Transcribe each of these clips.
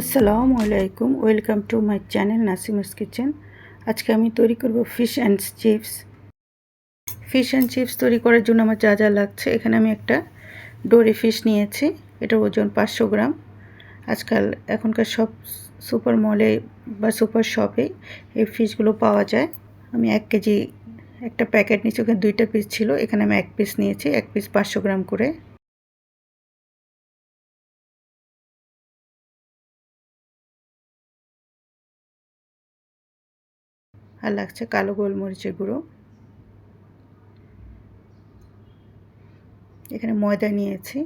আসসালামু আলাইকুম, welcome to my channel Nasima's kitchen. আজকে আমি তৈরি করব fish and chips. Fish and chips তৈরি করার জন্য আমার যা যা লাগছে, এখানে আমি একটা ডোরি ফিশ নিয়েছি, এটার ওজন পাঁচশো গ্রাম। আজকাল এখনকার সব সুপার মলে বা সুপার শপে এই ফিশগুলো পাওয়া যায়। আমি এক কেজি একটা প্যাকেট নিয়েছি, ওখানে দুইটা পিস ছিল, এখানে আমি এক পিস নিয়েছি, এক পিস পাঁচশো গ্রাম করে। আর লাগছে কালো গোলমরিচের গুঁড়ো। এখানে ময়দা নিয়েছি,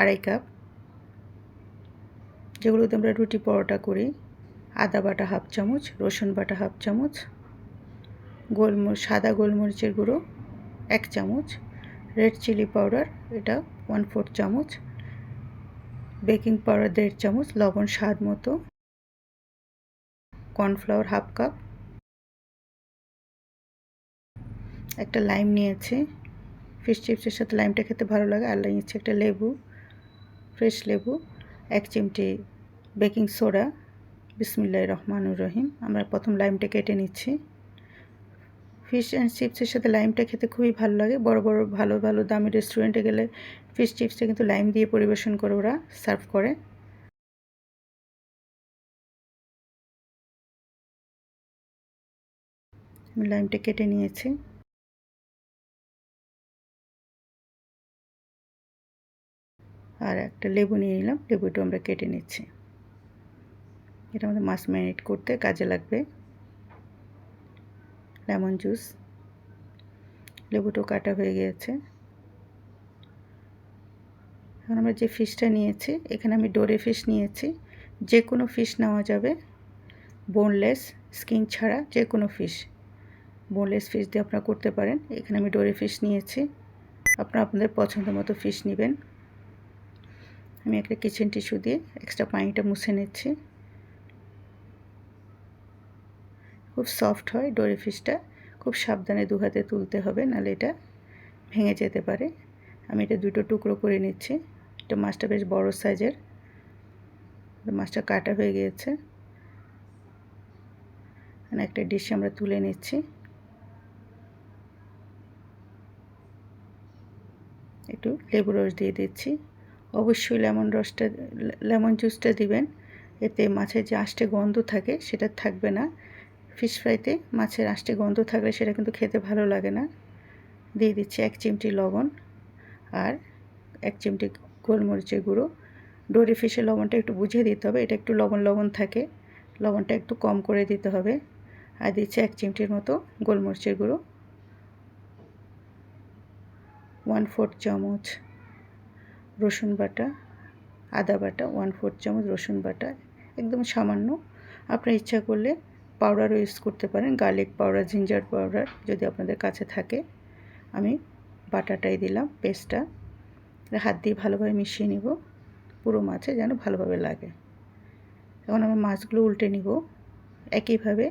আড়াই কাপ। যেগুলোতে আমরা রুটি পরোটা করি, আদা বাটা হাফ চামচ, রসুন বাটা হাফ চামচ গোলমরিচ সাদা গোলমরিচের গুঁড়ো এক চামচ, রেড চিলি পাউডার, এটা ওয়ান ফোর্থ চামচ, বেকিং পাউডার দেড় চামচ, লবণ স্বাদ মতো, কর্নফ্লাওয়ার হাফ কাপ একটা লাইম নিয়েছি। ফিশ চিপসের সাথে লাইমটা খেতে ভালো লাগে। আর নিয়েছি একটা লেবু ফ্রেশ লেবু, এক চিমটি বেকিং সোডা বিসমিল্লাহ রহমানুর রহিম। আমরা প্রথম লাইমটা কেটে নিচ্ছি। ফিশ অ্যান্ড চিপসের সাথে লাইমটা খেতে খুবই ভালো লাগে। বড় বড়, ভালো ভালো, দামি রেস্টুরেন্টে গেলে ফিশ চিপসটা কিন্তু লাইম দিয়ে পরিবেশন করে ওরা সার্ভ করে। আমি লাইমটা কেটে নিয়েছি। আর একটা লেবু নিয়ে নিলাম, লেবুটা আমরা কেটে নিচ্ছি। এটা আমাদের মাছ ম্যারিনেট করতে কাজে লাগবে। Lemon juice. লেবুটাও কাটা হয়ে গিয়েছে। এখন আমরা যে ফিশটা নিয়েছি, এখানে আমি ডোরে ফিশ নিয়েছি। যে কোনো ফিশ নেওয়া যাবে। বোনলেস স্কিন ছাড়া যে কোনো ফিশ। বোনলেস ফিশ দিয়ে আপনারা করতে পারেন। এখানে আমি ডোরে ফিশ নিয়েছি। আপনারা আপনাদের পছন্দ মতো ফিশ নেবেন। আমি একটা কিচেন টিস্যু দিয়ে এক্সট্রা পানিটা মুছে নিচ্ছি। খুব সফট হয় ডোরি ফিশটা খুব সাবধানে দু হাতে তুলতে হবে, নাহলে এটা ভেঙে যেতে পারে। আমি এটা দুটো টুকরো করে নিচ্ছি। এটা মাছটা বেশ বড় সাইজের মাছটা কাটা হয়ে গিয়েছে। একটা ডিশে আমরা তুলে নিচ্ছি। একটু লেবু রস দিয়ে দিচ্ছি। অবশ্যই লেমন রসটা, লেমন জুসটা দিবেন। এতে মাছের যে আষ্টে গন্ধ থাকে, সেটা থাকবে না। ফিশ ফ্রাইতে মাছের আষ্টে গন্ধ থাকলে সেটা কিন্তু খেতে ভালো লাগে না। দিয়ে দিচ্ছি এক চিমটি লবণ আর এক চিমটি গোলমরিচের গুঁড়ো। ডোরি ফিশের লবণটা একটু বুঝিয়ে দিতে হবে, এটা একটু লবণ লবণ থাকে। লবণটা একটু কম করে দিতে হবে। আর দিচ্ছি এক চিমটির মতো গোলমরিচের গুঁড়ো। ওয়ান ফোর্থ চামচ রসুন বাটা, আদা বাটা ওয়ান ফোর্থ চামচ রসুন বাটা, একদম সামান্য। আপনার ইচ্ছা করলে পাউডারও ইউজ করতে পারেন গার্লিক পাউডার জিঞ্জার পাউডার যদি আপনাদের কাছে থাকে। আমি বাটাটাই দিলাম পেস্টটা হাত দিয়ে ভালোভাবে মিশিয়ে নিব, পুরো মাছে যেন ভালোভাবে লাগে। এখন আমি মাছগুলো উল্টে নিব, একইভাবে।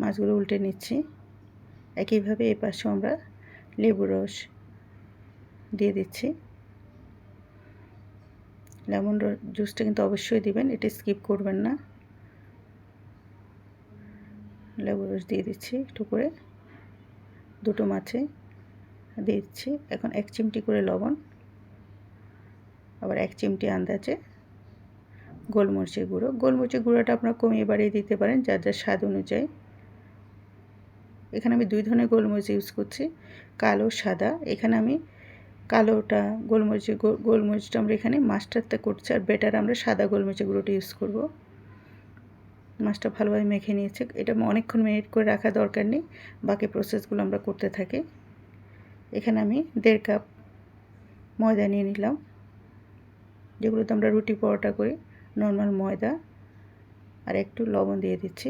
মাছগুলো উল্টে নিচ্ছি। একইভাবে এই পাশে আমরা লেবু রস দিয়ে দিচ্ছি। লেমন জুসটা কিন্তু অবশ্যই দিবেন, এটা স্কিপ করবেন না। লেবু রস দিয়ে দিচ্ছি একটু করে, দুটো মাছে দিয়ে দিচ্ছি। এখন এক চিমটি করে লবণ, আবার এক চিমটি আন্দাজে গোলমরিচের গুঁড়ো। গোলমরিচের গুঁড়োটা আপনারা কমিয়ে বাড়িয়ে দিতে পারেন, যার যার স্বাদ অনুযায়ী। এখানে আমি দুই ধরনের গোলমরিচ ইউজ করছি, কালো, সাদা। এখানে আমি কালোটা গোলমরিচের গোলমরিচটা আমরা এখানে মাস্টারটা করছি, আর বেটার আমরা সাদা গোলমরিচের গুঁড়োটা ইউজ করব। মাছটা ভালোভাবে মেখে নিয়েছে। এটা অনেকক্ষণ মেরিট করে রাখা দরকার নেই, বাকি প্রসেসগুলো আমরা করতে থাকি। এখানে আমি দেড় কাপ ময়দা নিয়ে নিলাম, যেগুলোতে আমরা রুটি পরোটা করি নর্মাল ময়দা, আর একটু লবণ দিয়ে দিচ্ছি।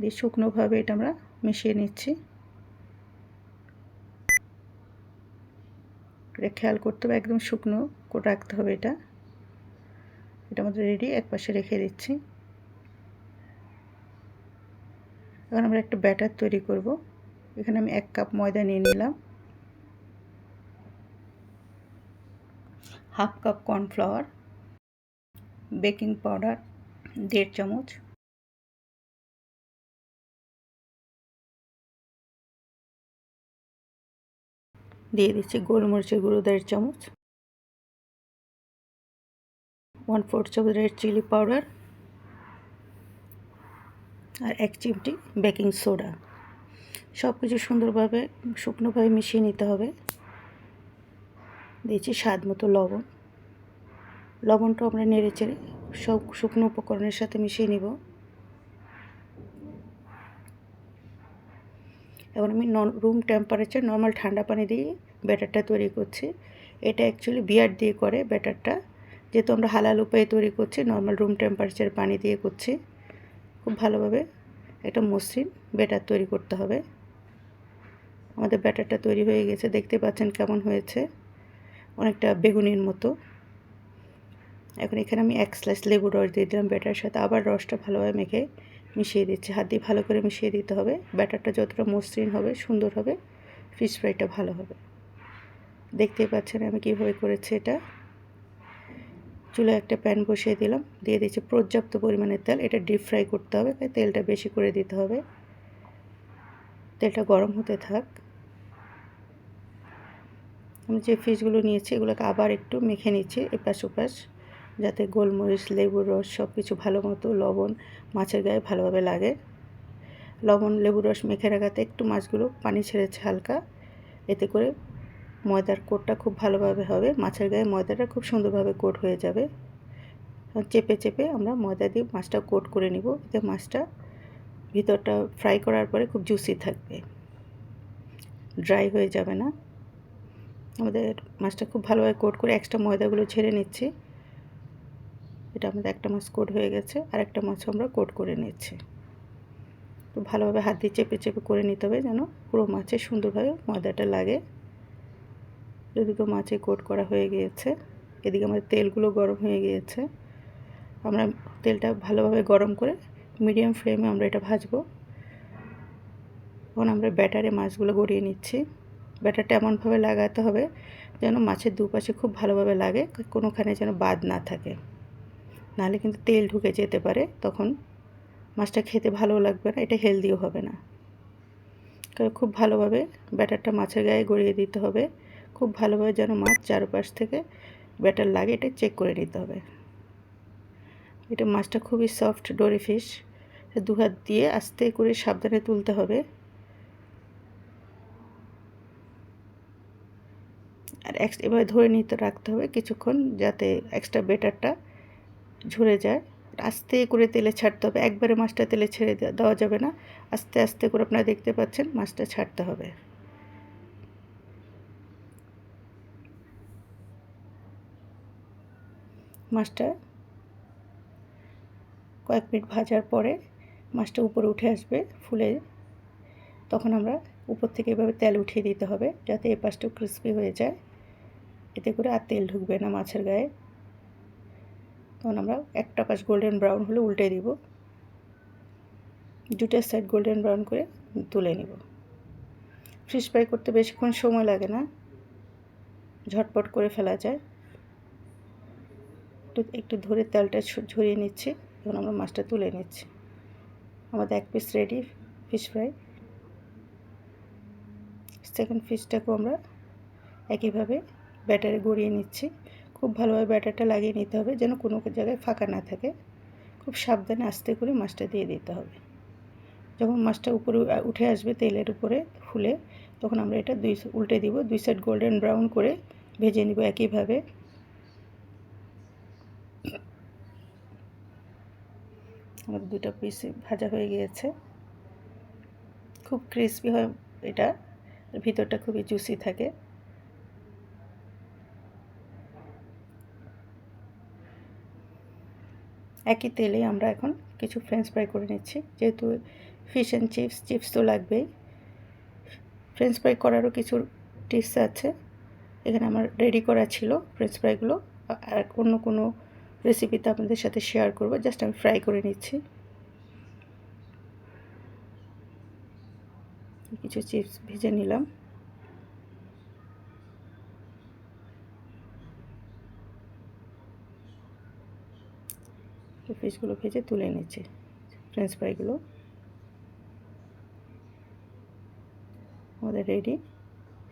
দিয়ে শুকনোভাবে এটা আমরা মিশিয়ে নিচ্ছি। এটা খেয়াল করতে হবে, একদম শুকনো করে রাখতে হবে এটা। এটা আমাদের রেডি এক পাশে রেখে দিচ্ছি। এখন আমরা একটা ব্যাটার তৈরি করব। এখানে আমি এক কাপ ময়দা নিয়ে নিলাম। Half cup cornflour baking powder দেড় চামচ। দিয়ে দিচ্ছি গোলমরিচের গুঁড়ো দেড় চামচ ওয়ান ফোর্থ চামচ রেড চিলি পাউডার আর এক চিমটি বেকিং সোডা সব কিছু সুন্দরভাবে, শুকনোভাবে মিশিয়ে নিতে হবে। দিয়েছি স্বাদ মতো লবণ। লবণটা আমরা নেড়ে চেড়ে সব শুকনো উপকরণের সাথে মিশিয়ে নিব। এখন আমি রুম টেম্পারেচার নর্মাল ঠান্ডা পানি দিয়ে ব্যাটারটা তৈরি করছি। এটা অ্যাকচুয়ালি বিয়ার দিয়ে করে ব্যাটারটা। যেহেতু আমরা হালাল উপায়ে তৈরি করছি নর্মাল রুম টেম্পারেচার পানি দিয়ে করছি। খুব ভালোভাবে একটা মসৃণ ব্যাটার তৈরি করতে হবে। আমাদের ব্যাটারটা তৈরি হয়ে গেছে, দেখতে পাচ্ছেন কেমন হয়েছে। অনেকটা বেগুনির মতো। এখন এখানে আমি এক স্লাইস লেবু রস দিয়ে দিলাম ব্যাটার সাথে। আবার রসটা ভালোভাবে মেখে মিশিয়ে দিচ্ছি। হাত দিয়ে ভালো করে মিশিয়ে দিতে হবে। ব্যাটারটা যতটা মসৃণ হবে, সুন্দর হবে ফিশ ফ্রাইটা ভালো হবে। দেখতেই পাচ্ছেন আমি কীভাবে করেছি এটা। চুলায় একটা প্যান বসিয়ে দিলাম। দিয়ে দিচ্ছি পর্যাপ্ত পরিমাণের তেল। এটা ডিপ ফ্রাই করতে হবে, তাই তেলটা বেশি করে দিতে হবে। তেলটা গরম হতে থাক। আমি যে ফিশগুলো নিয়েছি, এগুলোকে আবার একটু মেখে নিচ্ছি, এপাশ ওপাশ। যাতে গোলমরিচ, লেবুর রস সব কিছু ভালো মতো লবণ মাছের গায়ে ভালোভাবে লাগে। লবণ, লেবুর রস মেখে রাখাতে একটু মাছগুলো পানি ছেড়েছে হালকা। এতে করে ময়দার কোটটা খুব ভালোভাবে হবে। মাছের গায়ে ময়দাটা খুব সুন্দরভাবে কোট হয়ে যাবে। চেপে চেপে আমরা ময়দা দিয়ে মাছটা কোট করে নিব। এতে মাছটা ভিতরটা ফ্রাই করার পরে খুব জুসি থাকবে। ড্রাই হয়ে যাবে না। আমাদের মাছটা খুব ভালোভাবে কোট করে এক্সট্রা ময়দাগুলো ছেড়ে নিচ্ছি। এটা আমাদের একটা মাছ কোট হয়ে গেছে, আর একটা মাছ আমরা কোট করে নিচ্ছি তো ভালোভাবে হাত দিয়ে চেপে চেপে করে নিতে হবে যেন পুরো মাছে সুন্দরভাবে ময়দাটা লাগে। দুটো মাছে কোট করা হয়ে গিয়েছে, এদিকে আমাদের তেলগুলো গরম হয়ে গিয়েছে। আমরা তেলটা ভালোভাবে গরম করে মিডিয়াম ফ্লেমে আমরা এটা ভাজবো। এখন আমরা ব্যাটারে মাছগুলো গড়িয়ে নিচ্ছি। ব্যাটারটা এমনভাবে লাগাতে হবে যেন মাছের দুপাশে খুব ভালোভাবে লাগে, কোনোখানে যেন বাদ না থাকে। নাহলে কিন্তু তেল ঢুকে যেতে পারে, তখন মাছটা খেতে ভালো লাগবে না, এটা হেলদিও হবে না। খুব ভালোভাবে ব্যাটারটা মাছের গায়ে গড়িয়ে দিতে হবে, খুব ভালোভাবে যেন মাছ চারপাশ থেকে ব্যাটার লাগে, এটা চেক করে নিতে হবে। এটা মাছটা খুবই সফট ডোরি ফিশ দু হাত দিয়ে আস্তে করে সাবধানে তুলতে হবে। আর এক্স এভাবে ধরে নিতে রাখতে হবে কিছুক্ষণ, যাতে এক্সট্রা বেটারটা ঝরে যায়। আস্তে করে তেলে ছাড়তে হবে। একবারে মাছটা তেলে ছেড়ে দেওয়া যাবে না। আস্তে আস্তে করে আপনারা দেখতে পাচ্ছেন মাছটা ছাড়তে হবে। মাছটা কয়েক মিনিট ভাজার পরে মাছটা উপরে উঠে আসবে, ফুলে। তখন আমরা উপর থেকে এভাবে তেল উঠিয়ে দিতে হবে, যাতে এ পাশটাও ক্রিস্পি হয়ে যায়। এতে করে আর তেল ঢুকবে না মাছের গায়ে। তখন আমরা একটা পাশ গোল্ডেন ব্রাউন হলে উল্টে দিব। দুটার সাইড গোল্ডেন ব্রাউন করে তুলে নিব। ফিশ ফ্রাই করতে বেশিক্ষণ সময় লাগে না। ঝটপট করে ফেলা যায়। একটু একটু ধরে তেলটা ঝরিয়ে নিচ্ছি। এখন আমরা মাছটা তুলে নিচ্ছি। আমাদের এক piece ready fish fry second ফিশটাকেও আমরা একইভাবে ব্যাটারে গড়িয়ে নিচ্ছি। খুব ভালোভাবে ব্যাটারটা লাগিয়ে নিতে হবে যেন কোনো জায়গায় ফাঁকা না থাকে। খুব সাবধানে আস্তে করে মাছটা দিয়ে দিতে হবে। যখন মাছটা উপরে উঠে আসবে তেলের উপরে ফুলে, তখন আমরা এটা দুই উল্টে দিব, দুই সাইড গোল্ডেন ব্রাউন করে ভেজে নিব একইভাবে। আমাদের দুটো পিস ভাজা হয়ে গিয়েছে। খুব ক্রিসপি হয় এটা। ভিতরটা খুবই জুসি থাকে। একই তেলে আমরা এখন কিছু ফ্রেঞ্চ ফ্রাই করে নিচ্ছি। যেহেতু ফিশ অ্যান্ড চিপস চিপস তো লাগবেই। ফ্রেঞ্চ ফ্রাই করারও কিছু টিপস আছে। এখানে আমার রেডি করা ছিল ফ্রেঞ্চ ফ্রাইগুলো আর অন্য কোনো রেসিপিতে আপনাদের সাথে শেয়ার করব। জাস্ট আমি ফ্রাই করে নিচ্ছি। কিছু চিপস ভেজে নিলাম। ফিশগুলো ভেজে তুলে নিচ্ছি। ফ্রেঞ্চ ফ্রাইগুলো আমাদের রেডি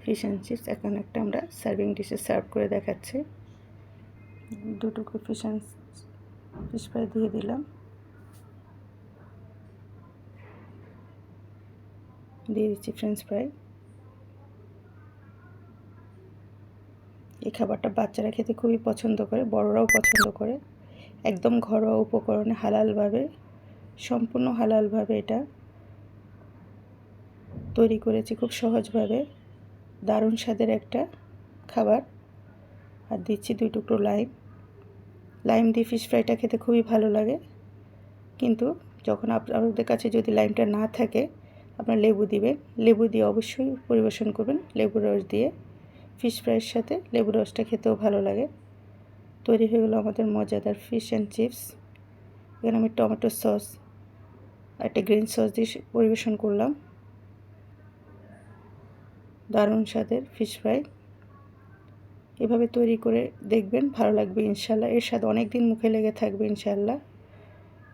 ফিশ অ্যান্ড চিপস এখন একটা আমরা সার্ভিং ডিশে সার্ভ করে দেখাচ্ছি। দুটুকু ফিশ অ্যান্ড ফিশ ফ্রাই দিয়ে দিলাম। দিয়ে দিচ্ছি ফ্রেঞ্চ ফ্রাই এই খাবারটা বাচ্চারা খেতে খুবই পছন্দ করে, বড়রাও পছন্দ করে। একদম ঘরোয়া উপকরণে হালালভাবে, সম্পূর্ণ হালালভাবে এটা তৈরি করেছি খুব সহজভাবে। দারুণ স্বাদের একটা খাবার। আর দিচ্ছি দুই টুকরো লাইম। লাইম দিয়ে ফিশ ফ্রাইটা খেতে খুবই ভালো লাগে। কিন্তু যখন আপনাদের কাছে যদি লাইমটা না থাকে, আপনার লেবু দিবেন। লেবু দিয়ে অবশ্যই পরিবেশন করবেন লেবু রস দিয়ে। ফিশ ফ্রাইয়ের সাথে লেবু রসটা খেতেও ভালো লাগে। তৈরি হয়ে গেলো আমাদের মজাদার ফিশ অ্যান্ড চিপস এখানে আমি টমেটো সস একটা গ্রিন সস দিয়ে পরিবেশন করলাম। দারুণ স্বাদের ফিশ ফ্রাই এভাবে তৈরি করে দেখবেন, ভালো লাগবে ইনশাল্লাহ। এর স্বাদ অনেক দিন মুখে লেগে থাকবে ইনশাল্লাহ।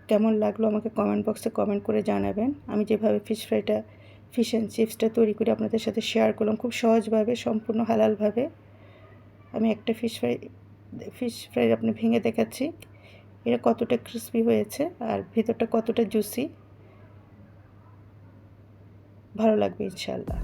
কেমন লাগল আমাকে কমেন্ট বক্সে কমেন্ট করে জানাবেন। আমি যেভাবে ফিশ ফ্রাইটা ফিশ অ্যান্ড চিপসটা তৈরি করে আপনাদের সাথে শেয়ার করলাম, খুব সহজভাবে, সম্পূর্ণ হালালভাবে। আমি একটা ফিশ ফ্রাই ফিশ ফ্রাই আপনি ভেঙে দেখাচ্ছি। এটা কতটা ক্রিসপি হয়েছে আর ভিতরটা কতটা জুসি ভালো লাগবে ইনশাল্লাহ